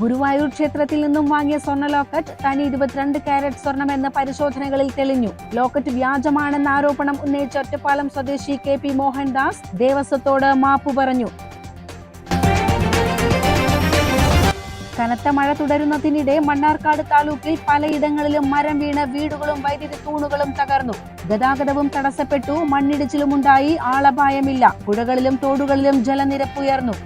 ഗുരുവായൂർ ക്ഷേത്രത്തിൽ നിന്നും വാങ്ങിയ സ്വർണ ലോക്കറ്റ് തനി ഇരുപത്തിരണ്ട് കാരറ്റ് സ്വർണമെന്ന് പരിശോധനകളിൽ തെളിഞ്ഞു. ലോക്കറ്റ് വ്യാജമാണെന്ന ആരോപണം ഉന്നയിച്ച ഒറ്റപ്പാലം സ്വദേശി കെ പി മോഹൻദാസ് ദേവസ്വത്തോട് മാപ്പു പറഞ്ഞു. കനത്ത മഴ തുടരുന്നതിനിടെ മണ്ണാർക്കാട് താലൂക്കിൽ പലയിടങ്ങളിലും മരം വീണ് വീടുകളും വൈദ്യുതി തൂണുകളും തകർന്നു. ഗതാഗതവും തടസ്സപ്പെട്ടു മണ്ണിടിച്ചിലുമുണ്ടായി ആളപായമില്ല. പുഴകളിലും തോടുകളിലും ജലനിരപ്പ് ഉയർന്നു.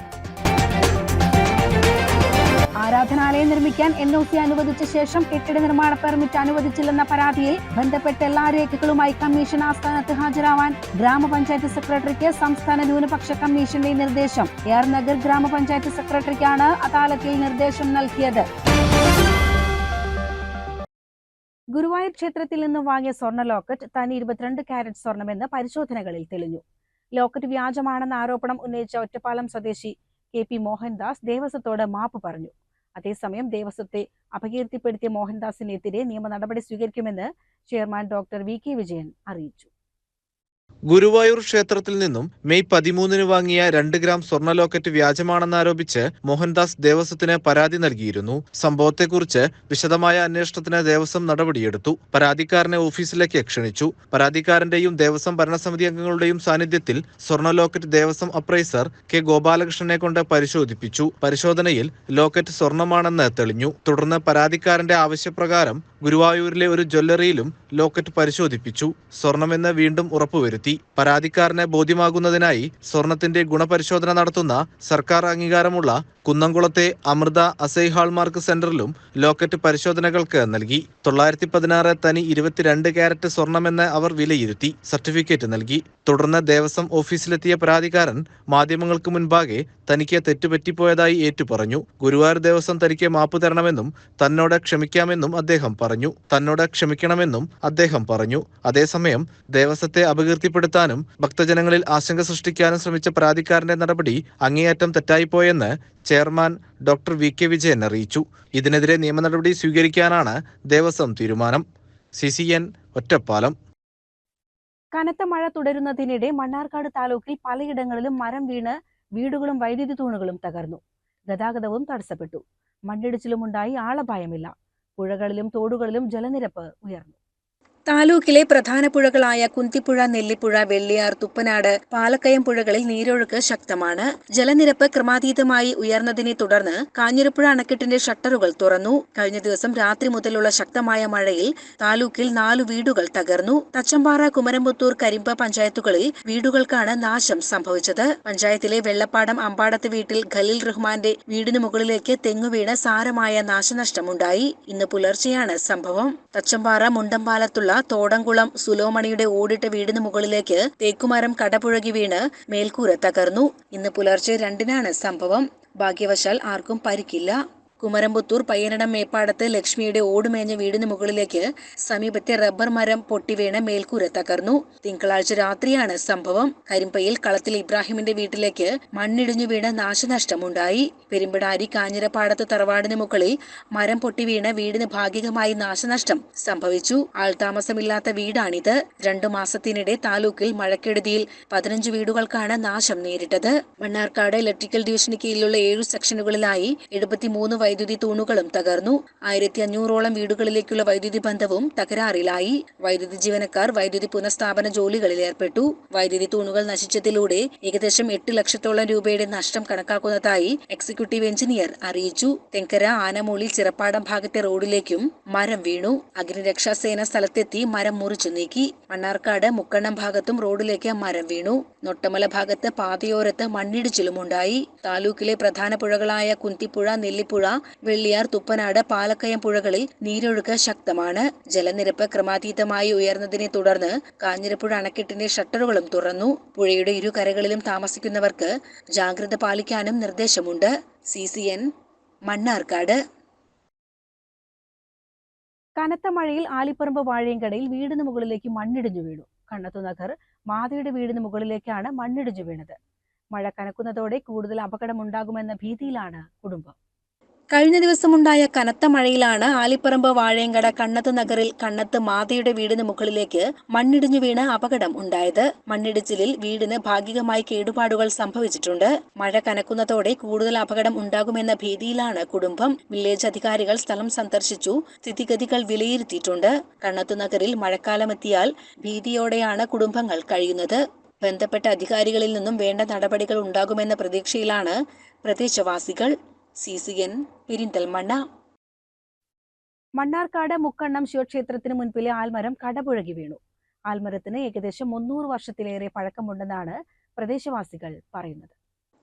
ആരാധനാലയം നിർമ്മിക്കാൻ എൻ ഒ സി അനുവദിച്ച ശേഷം കെട്ടിട നിർമ്മാണ പെർമിറ്റ് അനുവദിച്ചില്ലെന്ന പരാതിയിൽ ബന്ധപ്പെട്ട എല്ലാ രേഖകളുമായി കമ്മീഷൻ ആസ്ഥാനത്ത് ഹാജരാവാൻ ഗ്രാമപഞ്ചായത്ത് സെക്രട്ടറിക്ക് സംസ്ഥാന ന്യൂനപക്ഷ കമ്മീഷന്റെ നിർദ്ദേശം. എയർ നഗർ ഗ്രാമപഞ്ചായത്ത് സെക്രട്ടറിക്കാണ് അദാലത്തിൽ നിർദ്ദേശം നൽകിയത്. ഗുരുവായൂർ ക്ഷേത്രത്തിൽ നിന്ന് വാങ്ങിയ സ്വർണ ലോക്കറ്റ് തനി ഇരുപത്തിരണ്ട് കാരറ്റ് സ്വർണമെന്ന് പരിശോധനകളിൽ തെളിഞ്ഞു. ലോക്കറ്റ് വ്യാജമാണെന്ന ആരോപണം ഉന്നയിച്ച ഒറ്റപ്പാലം സ്വദേശി കെ പി മോഹൻദാസ് ദേവസ്വത്തോട് മാപ്പ് പറഞ്ഞു. അതേസമയം ദേവസ്വത്തെ അപകീർത്തിപ്പെടുത്തിയ മോഹൻദാസിനെതിരെ നിയമ നടപടി സ്വീകരിക്കുമെന്ന് chairman doctor V K Vijayan അറിയിച്ചു. ഗുരുവായൂർ ക്ഷേത്രത്തിൽ നിന്നും മെയ് പതിമൂന്നിന് വാങ്ങിയ രണ്ട് ഗ്രാം സ്വർണ ലോക്കറ്റ് വ്യാജമാണെന്നാരോപിച്ച് മോഹൻദാസ് ദേവസ്വത്തിന് പരാതി നൽകിയിരുന്നു. സംഭവത്തെക്കുറിച്ച് വിശദമായ അന്വേഷണത്തിന് ദേവസ്വം നടപടിയെടുത്തു. പരാതിക്കാരനെ ഓഫീസിലേക്ക് ക്ഷണിച്ചു. പരാതിക്കാരന്റെയും ദേവസ്വം ഭരണസമിതി അംഗങ്ങളുടെയും സാന്നിധ്യത്തിൽ സ്വർണ ലോക്കറ്റ് ദേവസ്വം അപ്രൈസർ കെ ഗോപാലകൃഷ്ണനെ കൊണ്ട് പരിശോധിപ്പിച്ചു. പരിശോധനയിൽ ലോക്കറ്റ് സ്വർണമാണെന്ന് തെളിഞ്ഞു. തുടർന്ന് പരാതിക്കാരന്റെ ആവശ്യപ്രകാരം ഗുരുവായൂരിലെ ഒരു ജ്വല്ലറിയിലും ലോക്കറ്റ് പരിശോധിപ്പിച്ചു. സ്വർണമെന്ന് വീണ്ടും ഉറപ്പുവരുത്തി. പരാതിക്കാരനെ ബോധ്യമാകുന്നതിനായി സ്വർണത്തിന്റെ ഗുണപരിശോധന നടത്തുന്ന സർക്കാർ അംഗീകാരമുള്ള കുന്നംകുളത്തെ അമൃത അസൈ ഹാൾമാർക്ക് സെന്ററിലും ലോക്കറ്റ് പരിശോധനകൾക്ക് നൽകി. തൊള്ളായിരത്തി പതിനാറ് തനി ഇരുപത്തിരണ്ട് ക്യാരറ്റ് സ്വർണമെന്ന് അവർ വിലയിരുത്തി സർട്ടിഫിക്കറ്റ് നൽകി. തുടർന്ന് ദേവസ്വം ഓഫീസിലെത്തിയ പരാതിക്കാരൻ മാധ്യമങ്ങൾക്ക് മുൻപാകെ തനിക്ക് തെറ്റുപറ്റിപ്പോയതായി ഏറ്റുപറഞ്ഞു. ഗുരുവായൂർ ദേവസ്വം തനിക്ക് മാപ്പ് തരണമെന്നും തന്നോട് ക്ഷമിക്കാമെന്നും അദ്ദേഹം പറഞ്ഞു. തന്നോട് ക്ഷമിക്കണമെന്നും അദ്ദേഹം പറഞ്ഞു. അതേസമയം ദേവസ്വത്തെ അപകീർത്തിപ്പെടുത്താനും ഭക്തജനങ്ങളിൽ ആശങ്ക സൃഷ്ടിക്കാനും ശ്രമിച്ച പരാതിക്കാരന്റെ നടപടി അങ്ങേയറ്റം തെറ്റായിപ്പോയെന്ന് chairman doctor V. K. Vijayan അറിയിച്ചു. ഇതിനെതിരെ നിയമ നടപടി സ്വീകരിക്കാനാണ് ദേവസ്വം തീരുമാനം. C C N Ottapalam. കനത്ത മഴ തുടരുന്നതിനിടെ മണ്ണാർക്കാട് താലൂക്കിൽ പലയിടങ്ങളിലും മരം വീണ് വീടുകളും വൈദ്യുതി തൂണുകളും തകർന്നു. ഗതാഗതവും തടസ്സപ്പെട്ടു. മണ്ണിടിച്ചിലുമുണ്ടായി ആളപായമില്ല. പുഴകളിലും തോടുകളിലും ജലനിരപ്പ് ഉയർന്നു. താലൂക്കിലെ പ്രധാന പുഴകളായ കുന്തിപ്പുഴ നെല്ലിപ്പുഴ വെള്ളിയാർ തുപ്പനാട് പാലക്കയം പുഴകളിൽ നീരൊഴുക്ക് ശക്തമാണ്. ജലനിരപ്പ് ക്രമാതീതമായി ഉയർന്നതിനെ തുടർന്ന് കാഞ്ഞിരപ്പുഴ അണക്കെട്ടിന്റെ ഷട്ടറുകൾ തുറന്നു. കഴിഞ്ഞ ദിവസം രാത്രി മുതലുള്ള ശക്തമായ മഴയിൽ താലൂക്കിൽ നാലു വീടുകൾ തകർന്നു. തച്ചമ്പാറ കുമരമ്പത്തൂർ കരിമ്പ പഞ്ചായത്തുകളിൽ വീടുകൾക്കാണ് നാശം സംഭവിച്ചത്. പഞ്ചായത്തിലെ വെള്ളപ്പാടം അമ്പാടത്ത് വീട്ടിൽ ഖലീൽ റഹ്മാന്റെ വീടിനു മുകളിലേക്ക് തെങ്ങുവീണ് സാരമായ നാശനഷ്ടമുണ്ടായി. ഇന്ന് പുലർച്ചെയാണ് സംഭവം. തച്ചമ്പാറ മുണ്ടമ്പാലത്തുള്ള തോടംകുളം സുലോമണിയുടെ ഓടിട്ട വീടിന് മുകളിലേക്ക് തേക്കുമരം കടപുഴകി വീണ് മേൽക്കൂര തകർന്നു. ഇന്ന് പുലർച്ചെ രണ്ടിനാണ് സംഭവം. ഭാഗ്യവശാൽ ആർക്കും പരിക്കില്ല. കുമരംപുത്തൂർ പയ്യനടം മേപ്പാടത്ത് ലക്ഷ്മിയുടെ ഓടുമേഞ്ഞ വീടിന് മുകളിലേക്ക് സമീപത്തെ റബ്ബർ മരം പൊട്ടിവീണ് മേൽക്കൂര തകർന്നു തിങ്കളാഴ്ച രാത്രിയാണ് സംഭവം. കരിമ്പയിൽ കളത്തിൽ ഇബ്രാഹിമിന്റെ വീട്ടിലേക്ക് മണ്ണിടിഞ്ഞു വീണ് നാശനഷ്ടമുണ്ടായി. പെരുമ്പിടാരി കാഞ്ഞിരപ്പാടത്ത് തറവാടിന് മുകളിൽ മരം പൊട്ടിവീണ് വീടിന് ഭാഗികമായി നാശനഷ്ടം സംഭവിച്ചു. ആൾതാമസമില്ലാത്ത വീടാണിത്. രണ്ടു മാസത്തിനിടെ താലൂക്കിൽ മഴക്കെടുതിയിൽ പതിനഞ്ച് വീടുകൾക്കാണ് നാശം നേരിട്ടത്. മണ്ണാർക്കാട് ഇലക്ട്രിക്കൽ ഡിവിഷന് കീഴിലുള്ള ഏഴു സെക്ഷനുകളിലായി എഴുപത്തിമൂന്ന് വൈദ്യുതി തൂണുകളും തകർന്നു. ആയിരത്തി അഞ്ഞൂറോളം വീടുകളിലേക്കുള്ള വൈദ്യുതി ബന്ധവും തകരാറിലായി. വൈദ്യുതി ജീവനക്കാർ വൈദ്യുതി പുനഃസ്ഥാപന ജോലികളിൽ ഏർപ്പെട്ടു. വൈദ്യുതി തൂണുകൾ നശിച്ചതിലൂടെ ഏകദേശം എട്ട് ലക്ഷത്തോളം രൂപയുടെ നഷ്ടം കണക്കാക്കുന്നതായി എക്സിക്യൂട്ടീവ് എഞ്ചിനീയർ അറിയിച്ചു. തെങ്കര ആനമൂളി ചിറപ്പാടം ഭാഗത്തെ റോഡിലേക്കും മരം വീണു. അഗ്നിരക്ഷാസേന സ്ഥലത്തെത്തി മരം മുറിച്ചു നീക്കി. മണ്ണാർക്കാട് മുക്കണ്ണം ഭാഗത്തും റോഡിലേക്ക് മരം വീണു. നൊട്ടമല ഭാഗത്ത് പാതയോരത്ത് മണ്ണിടിച്ചിലുമുണ്ടായി താലൂക്കിലെ പ്രധാന പുഴകളായ കുന്തിപ്പുഴ നെല്ലിപ്പുഴ വെള്ളിയാർ തുപ്പനാട് പാലക്കയം പുഴകളിൽ നീരൊഴുക്ക് ശക്തമാണ്. ജലനിരപ്പ് ക്രമാതീതമായി ഉയർന്നതിനെ തുടർന്ന് കാഞ്ഞിരപ്പുഴ അണക്കെട്ടിന്റെ ഷട്ടറുകളും തുറന്നു. പുഴയുടെ ഇരുകരകളിലും താമസിക്കുന്നവർക്ക് ജാഗ്രത പാലിക്കാനും നിർദ്ദേശമുണ്ട്. C C N Mannarkkad. കനത്ത മഴയിൽ ആലിപ്പറമ്പ് വാഴയങ്കടയിൽ വീടിന് മുകളിലേക്ക് മണ്ണിടിഞ്ഞു വീണു. കണ്ണത്തു നഗർ മാതയുടെ വീടിന് മുകളിലേക്കാണ് മണ്ണിടിഞ്ഞു വീണത്. മഴ കനക്കുന്നതോടെ കൂടുതൽ അപകടമുണ്ടാകുമെന്ന ഭീതിയിലാണ് കുടുംബം. കഴിഞ്ഞ ദിവസമുണ്ടായ കനത്ത മഴയിലാണ് ആലിപ്പറമ്പ് വാഴയങ്കട കണ്ണത്ത് നഗറിൽ കണ്ണത്ത് മാതയുടെ വീടിന് മുകളിലേക്ക് മണ്ണിടിഞ്ഞു വീണ് അപകടം ഉണ്ടായത്. മണ്ണിടിച്ചിലിൽ വീടിന് ഭാഗികമായി കേടുപാടുകൾ സംഭവിച്ചിട്ടുണ്ട്. മഴ കനക്കുന്നതോടെ കൂടുതൽ അപകടം ഉണ്ടാകുമെന്ന ഭീതിയിലാണ് കുടുംബം. വില്ലേജ് അധികാരികൾ സ്ഥലം സന്ദർശിച്ചു. സ്ഥിതിഗതികൾ വിലയിരുത്തിയിട്ടുണ്ട്. കണ്ണത്ത് നഗറിൽ മഴക്കാലമെത്തിയാൽ ഭീതിയോടെയാണ് കുടുംബങ്ങൾ കഴിയുന്നത്. ബന്ധപ്പെട്ട അധികാരികളിൽ നിന്നും വേണ്ട നടപടികൾ ഉണ്ടാകുമെന്ന പ്രതീക്ഷയിലാണ് പ്രദേശവാസികൾ. C C N Perinthalmanna Mannarkkad Mukkannam ശിവക്ഷേത്രത്തിന് മുൻപിലെ ആൽമരം കടപുഴകി വീണു. ആൽമരത്തിന് ഏകദേശം മുന്നൂറ് വർഷത്തിലേറെ പഴക്കമുണ്ടെന്നാണ് പ്രദേശവാസികൾ പറയുന്നത്.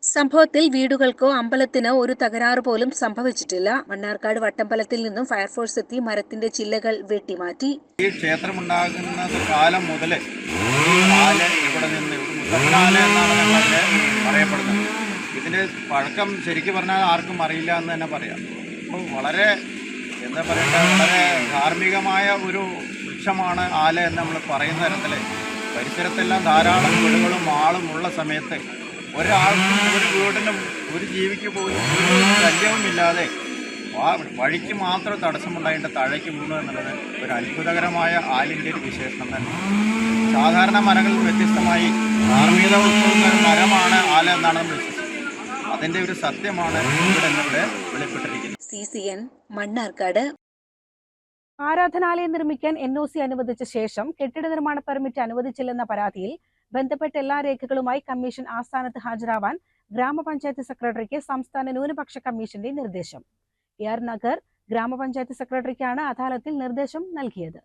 സംഭവത്തിൽ വീടുകൾക്കോ അമ്പലത്തിനോ ഒരു തകരാറ് പോലും സംഭവിച്ചിട്ടില്ല. മണ്ണാർക്കാട് വട്ടമ്പലത്തിൽ നിന്നും ഫയർഫോഴ്സ് എത്തി മരത്തിന്റെ ചില്ലകൾ വെട്ടിമാറ്റി. ഈ ക്ഷേത്രമുണ്ടാകുന്ന കാലം മുതൽ ആൽ ഇവിടെ നിന്ന് പറയപ്പെടുന്നത്. ഇതിന്റെ പഴക്കം ശരിക്കും പറഞ്ഞാൽ ആർക്കും അറിയില്ല എന്ന് തന്നെ പറയാം. അപ്പോൾ വളരെ എന്താ പറയണ്ട വളരെ ധാർമ്മികമായ ഒരു വൃക്ഷമാണ് ആല എന്ന് നമ്മൾ പറയുന്ന തരത്തിൽ പരിസരത്തെല്ലാം ധാരാളം വീടുകളും ആളും ഉള്ള സമയത്ത് ഒരാൾക്കും ഒരു വീടിനും ഒരു ജീവിക്ക് പോലും ശല്യവുമില്ലാതെ വഴിക്ക് മാത്രം തടസ്സമുണ്ടായിട്ട് താഴേക്ക് വീണു എന്നുള്ളത് ഒരു അത്ഭുതകരമായ ആലിന്റെ ഒരു വിശേഷണം തന്നെ. സാധാരണ മരങ്ങളിൽ വ്യത്യസ്തമായി ധാർമ്മികത ഉൾക്കൊള്ളുന്ന മരമാണ് ആല എന്നാണ് നമ്മൾ വിശ്വസിക്കുന്നത്. അതിന്റെ ഒരു സത്യമാണ് ഇവിടെ ഇവിടെ വെളിപ്പെട്ടിരിക്കുന്നത്. C C N Mannarkkad. ആരാധനാലയം നിർമ്മിക്കാൻ എൻ ഒ സി അനുവദിച്ച ശേഷം കെട്ടിട നിർമ്മാണ പെർമിറ്റ് അനുവദിച്ചില്ലെന്ന പരാതിയിൽ ബന്ധപ്പെട്ട എല്ലാ രേഖകളുമായി കമ്മീഷൻ ആസ്ഥാനത്ത് ഹാജരാവാൻ ഗ്രാമപഞ്ചായത്ത് സെക്രട്ടറിക്ക് സംസ്ഥാന ന്യൂനപക്ഷ കമ്മീഷന്റെ നിർദ്ദേശം. എ ആർ നഗർ ഗ്രാമപഞ്ചായത്ത് സെക്രട്ടറിക്കാണ് അദാലത്തിൽ നിർദ്ദേശം നൽകിയത്.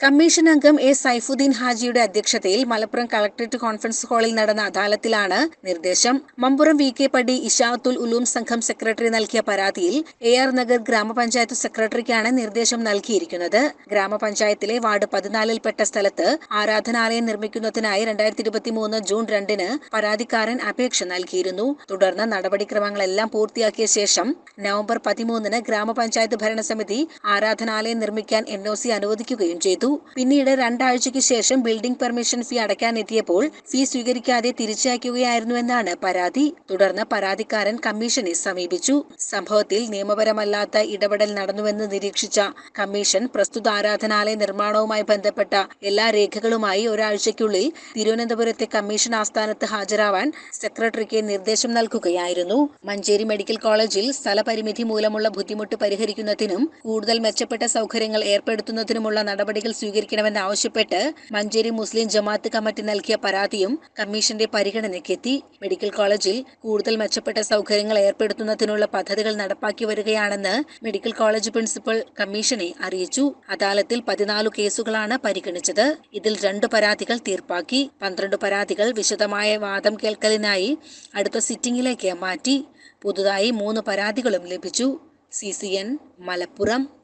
കമ്മീഷൻ അംഗം എ സൈഫുദ്ദീൻ ഹാജിയുടെ അധ്യക്ഷതയിൽ മലപ്പുറം കളക്ടറേറ്റ് കോൺഫറൻസ് ഹാളിൽ നടന്ന അദാലത്തിലാണ് നിർദ്ദേശം. മമ്പുറം വി കെ പടി ഇഷാത്തുൽ ഉലൂം സംഘം സെക്രട്ടറി നൽകിയ പരാതിയിൽ എ ആർ നഗർ ഗ്രാമപഞ്ചായത്ത് സെക്രട്ടറിക്കാണ് നിർദ്ദേശം നൽകിയിരിക്കുന്നത്. ഗ്രാമപഞ്ചായത്തിലെ വാർഡ് പതിനാലിൽപ്പെട്ട സ്ഥലത്ത് ആരാധനാലയം നിർമ്മിക്കുന്നതിനായി രണ്ടായിരത്തി ഇരുപത്തി മൂന്ന് ജൂൺ രണ്ടിന് പരാതിക്കാരൻ അപേക്ഷ നൽകിയിരുന്നു. തുടർന്ന് നടപടിക്രമങ്ങളെല്ലാം പൂർത്തിയാക്കിയ ശേഷം നവംബർ പതിമൂന്നിന് ഗ്രാമപഞ്ചായത്ത് ഭരണസമിതി ആരാധനാലയം നിർമ്മിക്കാൻ എൻ ഒ സി അനുവദിക്കുകയും ചെയ്തു. പിന്നീട് രണ്ടാഴ്ചയ്ക്ക് ശേഷം ബിൽഡിംഗ് പെർമിഷൻ ഫീ അടയ്ക്കാനെത്തിയപ്പോൾ ഫീ സ്വീകരിക്കാതെ തിരിച്ചയക്കുകയായിരുന്നുവെന്നാണ് പരാതി. തുടർന്ന് പരാതിക്കാരൻ കമ്മീഷനെ സമീപിച്ചു. സംഭവത്തിൽ നിയമപരമല്ലാത്ത ഇടപെടൽ നടന്നുവെന്ന് നിരീക്ഷിച്ച കമ്മീഷൻ പ്രസ്തുത ആരാധനാലയ നിർമ്മാണവുമായി ബന്ധപ്പെട്ട എല്ലാ രേഖകളുമായി ഒരാഴ്ചയ്ക്കുള്ളിൽ തിരുവനന്തപുരത്തെ കമ്മീഷൻ ആസ്ഥാനത്ത് ഹാജരാവാൻ സെക്രട്ടറിക്ക് നിർദ്ദേശം നൽകുകയായിരുന്നു. മഞ്ചേരി മെഡിക്കൽ കോളേജിൽ സ്ഥലപരിമിതി മൂലമുള്ള ബുദ്ധിമുട്ട് പരിഹരിക്കുന്നതിനും കൂടുതൽ മെച്ചപ്പെട്ട സൗകര്യങ്ങൾ ഏർപ്പെടുത്തുന്നതിനുമുള്ള നടപടികൾ സ്വീകരിക്കണമെന്നാവശ്യപ്പെട്ട് മഞ്ചേരി മുസ്ലിം ജമാഅത്ത് കമ്മിറ്റി നൽകിയ പരാതിയും കമ്മീഷന്റെ പരിഗണനയ്ക്കെത്തി. മെഡിക്കൽ കോളേജിൽ കൂടുതൽ മെച്ചപ്പെട്ട സൗകര്യങ്ങൾ ഏർപ്പെടുത്തുന്നതിനുള്ള പദ്ധതികൾ നടപ്പാക്കി വരികയാണെന്ന് മെഡിക്കൽ കോളേജ് പ്രിൻസിപ്പൽ കമ്മീഷനെ അറിയിച്ചു. അദാലത്തിൽ പതിനാല് കേസുകളാണ് പരിഗണിച്ചത്. ഇതിൽ രണ്ട് പരാതികൾ തീർപ്പാക്കി. പന്ത്രണ്ട് പരാതികൾ വിശദമായ വാദം കേൾക്കലിനായി അടുത്ത സിറ്റിംഗിലേക്ക് മാറ്റി. പുതുതായി മൂന്ന് പരാതികളും ലഭിച്ചു. C C N Malappuram.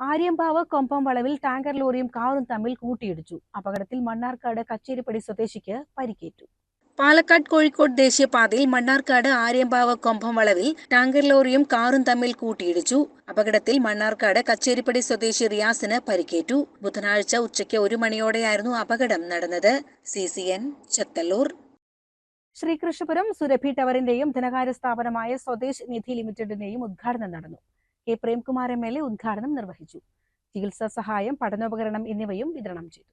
Aryampavu Kombam വളവിൽ ടാങ്കർ ലോറിയും കാറും തമ്മിൽ കൂട്ടിയിടിച്ചു. അപകടത്തിൽ മണ്ണാർക്കാട് കച്ചേരിപ്പടി സ്വദേശിക്ക് പരിക്കേറ്റു. പാലക്കാട് കോഴിക്കോട് ദേശീയപാതയിൽ മണ്ണാർക്കാട് ആര്യമ്പാവ് കൊമ്പം വളവിൽ ടാങ്കർ ലോറിയും കാറും തമ്മിൽ കൂട്ടിയിടിച്ചു. അപകടത്തിൽ മണ്ണാർക്കാട് കച്ചേരിപ്പടി സ്വദേശി റിയാസിന് പരിക്കേറ്റു. ബുധനാഴ്ച ഉച്ചയ്ക്ക് ഒരു മണിയോടെയായിരുന്നു അപകടം നടന്നത്. C C N Chethalloor. Sreekrishnapuram Surabhi ടവറിന്റെയും ധനകാര്യ സ്ഥാപനമായ സ്വദേശ് നിധി ലിമിറ്റഡിന്റെയും ഉദ്ഘാടനം നടന്നു. K Premkumar M L A ഉദ്ഘാടനം നിർവഹിച്ചു. ചികിത്സാ സഹായം പഠനോപകരണം എന്നിവയും വിതരണം ചെയ്തു.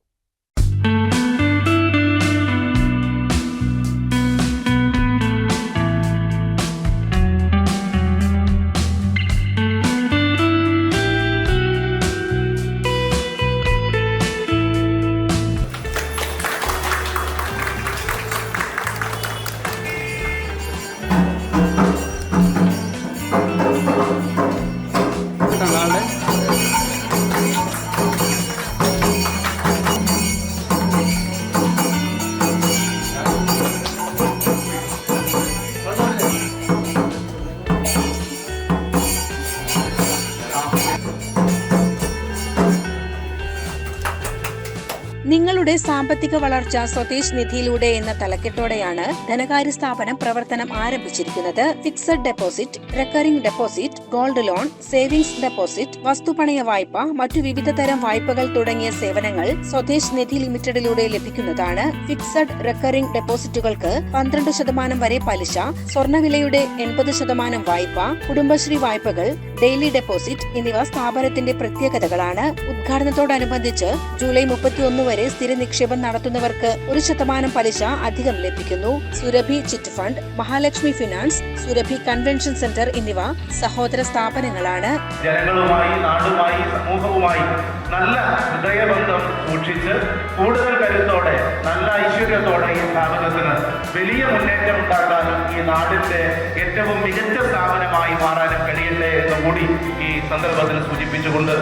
കുട്ടികളുടെ സാമ്പത്തിക വളർച്ച സ്വദേശ് നിധിയിലൂടെ എന്ന തലക്കെട്ടോടെയാണ് ധനകാര്യ സ്ഥാപനം പ്രവർത്തനം ആരംഭിച്ചിരിക്കുന്നത്. Fixed deposit recurring deposit gold loan savings deposit വസ്തുപണയ വായ്പ മറ്റു വിവിധ തരം വായ്പകൾ തുടങ്ങിയ സേവനങ്ങൾ സ്വദേശ് നിധി ലിമിറ്റഡിലൂടെ ലഭിക്കുന്നതാണ്. ഫിക്സഡ് റെക്കറിംഗ് ഡെപ്പോസിറ്റുകൾക്ക് പന്ത്രണ്ട് ശതമാനം വരെ പലിശ സ്വർണവിലയുടെ എൺപത് ശതമാനം വായ്പ കുടുംബശ്രീ വായ്പകൾ ഡെയിലി ഡെപ്പോസിറ്റ് എന്നിവ സ്ഥാപനത്തിന്റെ പ്രത്യേകതകളാണ്. ഉദ്ഘാടനത്തോടനുബന്ധിച്ച് ജൂലൈ മുപ്പത്തിയൊന്ന് വരെ സ്ഥിര നിക്ഷേപം നടത്തുന്നവർക്ക് ഒരു ശതമാനം പലിശ അധികം ലഭിക്കുന്നു. Surabhi chit fund Mahalakshmi finance Surabhi convention centre എന്നിവ സഹോദര സ്ഥാപനങ്ങളാണ്. ജനങ്ങളുമായി നാടുമായി സമൂഹവുമായി നല്ല ഹൃദയബന്ധം സൂക്ഷിച്ച് കൂടുതൽ കരുത്തോടെ നല്ല ഐശ്വര്യത്തോടെ ഈ സ്ഥാപനത്തിന് വലിയ മുന്നേറ്റം ഉണ്ടാക്കാനും ഈ നാടിന്റെ ഏറ്റവും മികച്ച സ്ഥാപനമായി മാറാനും കഴിയട്ടെ എന്ന് കൂടി ഈ സന്ദർഭത്തിൽ സൂചിപ്പിച്ചുകൊണ്ട്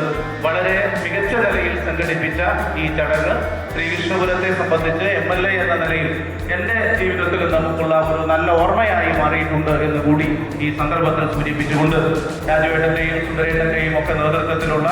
വളരെ മികച്ച നിലയിൽ സംഘടിപ്പിച്ച ഈ ചടങ്ങ് ശ്രീകൃഷ്ണപുരത്തെ സംബന്ധിച്ച് എം എൽ എ എന്ന നിലയിൽ എന്റെ ജീവിതത്തിൽ നമുക്കുള്ള ഒരു നല്ല ഓർമ്മയായി മാറിയിട്ടുണ്ട് എന്ന് കൂടി ഈ സന്ദർഭത്തിൽ സൂചിപ്പിച്ചുകൊണ്ട് രാജുവേട്ടന്റെയും സുന്ദരേട്ടന്റെയും ഒക്കെ നേതൃത്വത്തിലുള്ള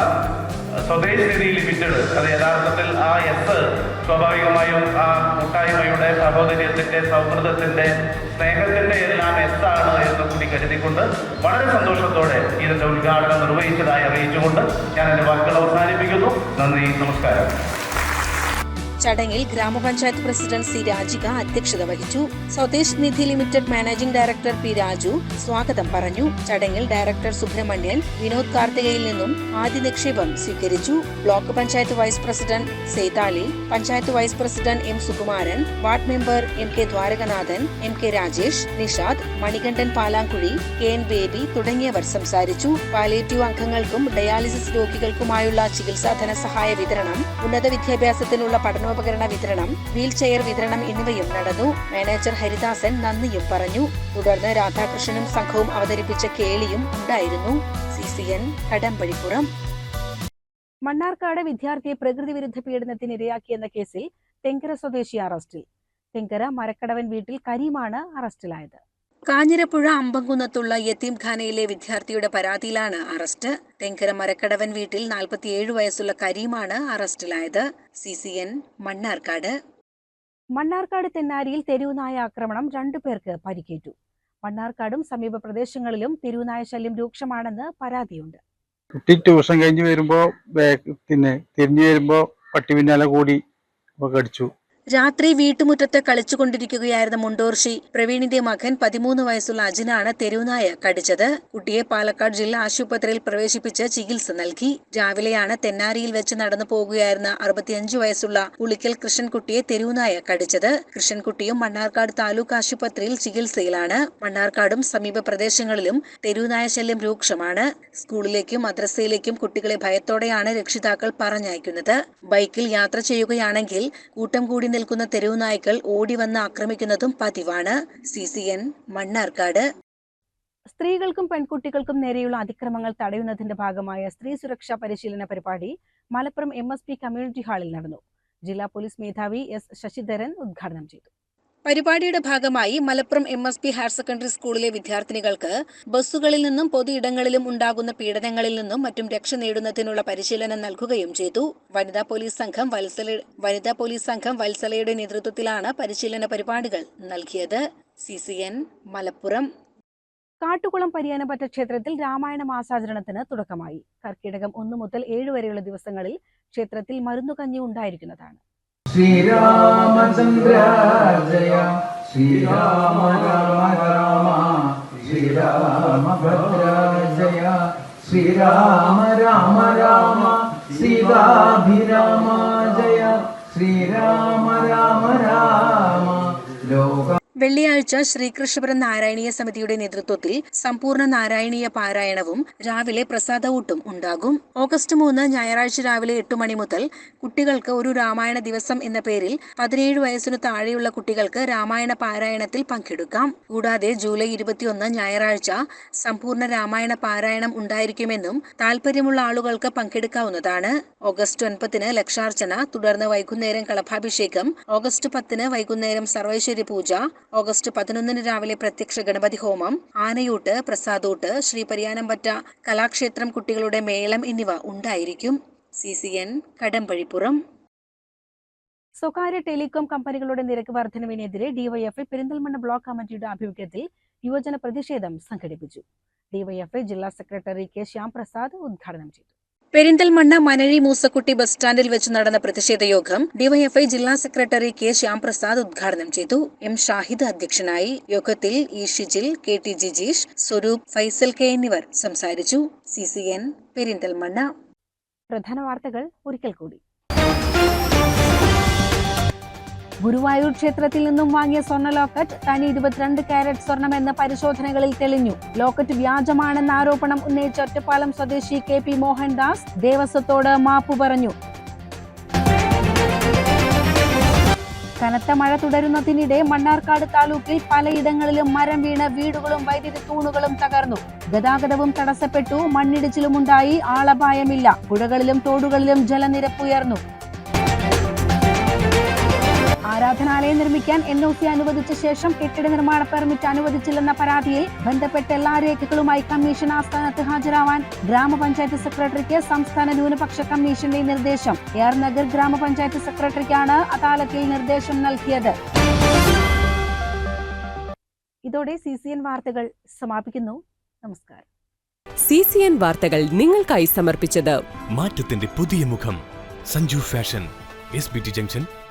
സ്വദേശ് നിധി ലിമിറ്റഡ് അത് യഥാർത്ഥത്തിൽ ആ എസ് സ്വാഭാവികമായും ആ കൂട്ടായ്മയുടെ സഹോദര്യത്തിന്റെ സൗഹൃദത്തിന്റെ സ്നേഹത്തിന്റെ എല്ലാം എസ് ആണ് എന്ന് കൂടി കരുതിക്കൊണ്ട് വളരെ സന്തോഷത്തോടെ ഇതിന്റെ ഉദ്ഘാടനം നിർവഹിച്ചതായി അറിയിച്ചുകൊണ്ട് ഞാൻ എന്റെ വാക്കുകൾ അവസാനിപ്പിക്കുന്നു. നന്ദി നമസ്കാരം. ചടങ്ങിൽ ഗ്രാമപഞ്ചായത്ത് പ്രസിഡന്റ് സി രാജിക അധ്യക്ഷത വഹിച്ചു. Swadesh Nidhi limited managing director P Raju സ്വാഗതം പറഞ്ഞു. ചടങ്ങിൽ ഡയറക്ടർ സുബ്രഹ്മണ്യൻ വിനോദ് കാർത്തികയിൽ നിന്നും ആദ്യ നിക്ഷേപം സ്വീകരിച്ചു. Block panchayat vice president Sethali panchayat vice president M Sukumaran ward member M K Dwarakanathan M K Rajesh Nishad Manikandan Palankuzhi K N Baby തുടങ്ങിയവർ സംസാരിച്ചു. Palliative അംഗങ്ങൾക്കും ഡയാലിസിസ് രോഗികൾക്കുമായുള്ള ചികിത്സാ ധനസഹായ വിതരണം ഉന്നത വിദ്യാഭ്യാസത്തിനുള്ള പഠനോപകരണ വിതരണം വീൽ ചെയർ വിതരണം എന്നിവയും നടന്നു. മാനേജർ ഹരിദാസൻ നന്ദിയും പറഞ്ഞു. തുടർന്ന് രാധാകൃഷ്ണനും സംഘവും അവതരിപ്പിച്ച കേളിയും ഉണ്ടായിരുന്നു. C C N Kadambazhipuram. Mannarkkad വിദ്യാർത്ഥിയെ പ്രകൃതി വിരുദ്ധ പീഡനത്തിന് ഇരയാക്കിയെന്ന കേസിൽ തെങ്കര സ്വദേശി അറസ്റ്റിൽ. തെങ്കര മരക്കടവൻ വീട്ടിൽ കരീമാണ് അറസ്റ്റിലായത്. കാഞ്ഞിരപ്പുഴ അമ്പംകുന്നത്തുള്ള യത്തീംഖാനയിലെ വിദ്യാർത്ഥിയുടെ പരാതിയിലാണ് അറസ്റ്റ്. തെങ്കര മരക്കടവൻ വീട്ടിൽ നാൽപ്പത്തിയേഴ് വയസ്സുള്ള കരീമാണ് അറസ്റ്റിലായത്. C C N Mannarkkad. Mannarkkad തെന്നാരിയിൽ തെരുവുനായ ആക്രമണം രണ്ടുപേർക്ക് പരിക്കേറ്റു. മണ്ണാർക്കാടും സമീപ പ്രദേശങ്ങളിലും തെരുവുനായ ശല്യം രൂക്ഷമാണെന്ന് പരാതിയുണ്ട്. കുട്ടി ട്യൂഷൻ കഴിഞ്ഞ് വരുമ്പോ ബാക്ക് പിന്നെ തിരിഞ്ഞു വരുമ്പോ പട്ടി പിന്നാലെ കൂടി കടിച്ചു. രാത്രി വീട്ടുമുറ്റത്ത് കളിച്ചുകൊണ്ടിരിക്കുകയായിരുന്ന മുണ്ടോർഷി പ്രവീണിന്റെ മകൻ പതിമൂന്ന് വയസ്സുള്ള അജിനാണ് തെരുവുനായ കടിച്ചത്. കുട്ടിയെ പാലക്കാട് ജില്ലാ ആശുപത്രിയിൽ പ്രവേശിപ്പിച്ച് ചികിത്സ നൽകി. രാവിലെയാണ് തെന്നാരിയിൽ വെച്ച് നടന്നു പോകുകയായിരുന്ന അറുപത്തിയഞ്ചു വയസ്സുള്ള പുളിക്കൽ കൃഷ്ണൻകുട്ടിയെ തെരുവുനായ കടിച്ചത്. കൃഷ്ണൻകുട്ടിയും മണ്ണാർക്കാട് താലൂക്ക് ആശുപത്രിയിൽ ചികിത്സയിലാണ്. മണ്ണാർക്കാടും സമീപ പ്രദേശങ്ങളിലും തെരുവുനായ ശല്യം രൂക്ഷമാണ്. സ്കൂളിലേക്കും മദ്രസയിലേക്കും കുട്ടികളെ ഭയത്തോടെയാണ് രക്ഷിതാക്കൾ പറഞ്ഞയക്കുന്നത്. ബൈക്കിൽ യാത്ര ചെയ്യുകയാണെങ്കിൽ കൂട്ടം കൂടി നിൽക്കുന്ന തെരുവു നായ്ക്കൾ ഓടി വന്ന് ആക്രമിക്കുന്നതും പതിവാണ്. C C N Mannarkkad. സ്ത്രീകൾക്കും പെൺകുട്ടികൾക്കും നേരെയുള്ള അതിക്രമങ്ങൾ തടയുന്നതിന്റെ ഭാഗമായ സ്ത്രീ സുരക്ഷാ പരിശീലന പരിപാടി മലപ്പുറം എം കമ്മ്യൂണിറ്റി ഹാളിൽ നടന്നു. ജില്ലാ പോലീസ് മേധാവി എസ് ശശിധരൻ ഉദ്ഘാടനം ചെയ്തു. പരിപാടിയുടെ ഭാഗമായി Malappuram M S P higher secondary സ്കൂളിലെ വിദ്യാർത്ഥിനികൾക്ക് ബസ്സുകളിൽ നിന്നും പൊതു ഇടങ്ങളിലും ഉണ്ടാകുന്ന പീഡനങ്ങളിൽ നിന്നും മറ്റും രക്ഷ നേടുന്നതിനുള്ള പരിശീലനം നൽകുകയും ചെയ്തു. വനിതാ പോലീസ് സംഘം വനിതാ പോലീസ് സംഘം വത്സലയുടെ നേതൃത്വത്തിലാണ് പരിശീലന പരിപാടികൾ നൽകിയത്. C C N Malappuram. Kattukulam Pariyanappatta ക്ഷേത്രത്തിൽ രാമായണ മാസാചരണത്തിന് തുടക്കമായി. കർക്കിടകം ഒന്നു മുതൽ ഏഴ് വരെയുള്ള ദിവസങ്ങളിൽ ക്ഷേത്രത്തിൽ മരുന്നുകഞ്ഞി ഉണ്ടായിരിക്കുന്നതാണ്. श्री राम चंद्र जय श्री राम राम श्रीरामभद्र जय श्रीराम राम राम सीताभिराम जय श्रीराम राम राम लोक വെള്ളിയാഴ്ച ശ്രീകൃഷ്ണപുരം നാരായണീയ സമിതിയുടെ നേതൃത്വത്തിൽ സമ്പൂർണ നാരായണീയ പാരായണവും രാവിലെ പ്രസാദവൂട്ടും ഉണ്ടാകും. ഓഗസ്റ്റ് മൂന്ന് ഞായറാഴ്ച രാവിലെ എട്ട് മണി മുതൽ കുട്ടികൾക്ക് ഒരു രാമായണ ദിവസം എന്ന പേരിൽ പതിനേഴ് വയസ്സിനു താഴെയുള്ള കുട്ടികൾക്ക് രാമായണ പാരായണത്തിൽ പങ്കെടുക്കാം. കൂടാതെ ജൂലൈ ഇരുപത്തിയൊന്ന് ഞായറാഴ്ച സമ്പൂർണ രാമായണ പാരായണം ഉണ്ടായിരിക്കുമെന്നും താല്പര്യമുള്ള ആളുകൾക്ക് പങ്കെടുക്കാവുന്നതാണ്. ഓഗസ്റ്റ് ഒൻപതിന് ലക്ഷാർച്ചന തുടർന്ന് വൈകുന്നേരം കളഭാഭിഷേകം ഓഗസ്റ്റ് പത്തിന് വൈകുന്നേരം സർവൈശ്വര്യ പൂജ ഓഗസ്റ്റ് പതിനൊന്നിന് രാവിലെ പ്രത്യക്ഷ ഗണപതി ഹോമം ആനയൂട്ട് പ്രസാദൂട്ട് ശ്രീ പരിയാനംപറ്റ കലാക്ഷേത്രം കുട്ടികളുടെ മേളം എന്നിവ ഉണ്ടായിരിക്കും. C C N Kadambazhipuram. സ്വകാര്യ ടെലികോം കമ്പനികളുടെ നിരക്ക് വർധനവിനെതിരെ ഡിവൈഎഫ്ഐ പെരിന്തൽമണ്ണ ബ്ലോക്ക് കമ്മിറ്റിയുടെ ആഭിമുഖ്യത്തിൽ യുവജന പ്രതിഷേധം സംഘടിപ്പിച്ചു. ഡിവൈഎഫ്ഐ ജില്ലാ സെക്രട്ടറി കെ ശ്യാംപ്രസാദ് ഉദ്ഘാടനം ചെയ്തു. പെരിന്തൽമണ്ണ മനഴി മൂസക്കുട്ടി ബസ് സ്റ്റാൻഡിൽ വെച്ച് നടന്ന പ്രതിഷേധ യോഗം ഡിവൈഎഫ്ഐ ജില്ലാ സെക്രട്ടറി കെ ശ്യാംപ്രസാദ് ഉദ്ഘാടനം ചെയ്തു. എം ഷാഹിദ് അധ്യക്ഷനായി യോഗത്തിൽ E Shijil K T Jijeesh Swaroop Faisal K എന്നിവർ സംസാരിച്ചു. C C N Perinthalmanna. പ്രധാന വാർത്തകൾ ഒരിക്കൽ കൂടി. ഗുരുവായൂർ ക്ഷേത്രത്തിൽ നിന്നും വാങ്ങിയ സ്വർണ ലോക്കറ്റ് തനി ഇരുപത്തിരണ്ട് കാരറ്റ് സ്വർണമെന്ന് പരിശോധനകളിൽ തെളിഞ്ഞു. ലോക്കറ്റ് വ്യാജമാണെന്ന ആരോപണം ഉന്നയിച്ച ഒറ്റപ്പാലം സ്വദേശി കെ പി മോഹൻദാസ് ദേവസ്വത്തോട് മാപ്പു പറഞ്ഞു. കനത്ത മഴ തുടരുന്നതിനിടെ മണ്ണാർക്കാട് താലൂക്കിൽ പലയിടങ്ങളിലും മരം വീണ് വീടുകളും വൈദ്യുതി തൂണുകളും തകർന്നു. ഗതാഗതവും തടസ്സപ്പെട്ടു മണ്ണിടിച്ചിലുമുണ്ടായി ആളപായമില്ല. പുഴകളിലും തോടുകളിലും ജലനിരപ്പ് ഉയർന്നു. ആരാധനാലയം നിർമ്മിക്കാൻ എൻ ഒ സി അനുവദിച്ച ശേഷം കെട്ടിട നിർമ്മാണ പെർമിറ്റ് അനുവദിച്ചില്ലെന്ന പരാതിയിൽ ബന്ധപ്പെട്ട എല്ലാ രേഖകളുമായി കമ്മീഷൻ ആസ്ഥാനത്ത് ഹാജരാവാൻ ഗ്രാമപഞ്ചായത്ത് സെക്രട്ടറിക്ക് സംസ്ഥാന ന്യൂനപക്ഷ കമ്മീഷന്റെ നിർദ്ദേശം. എയർ നഗർ ഗ്രാമപഞ്ചായത്ത് സെക്രട്ടറിക്കാണ് അദാലത്തിൽ നിർദ്ദേശം നൽകിയത്. ഇതോടെ സി സി എൻ വാർത്തകൾ സമാപിക്കുന്നു. നമസ്കാരം. സി സി എൻ വാർത്തകൾ നിങ്ങൾക്കായി സമർപ്പിച്ചത് മാറ്റത്തിന്റെ പുതിയ മുഖം Sanju fashion S B T junction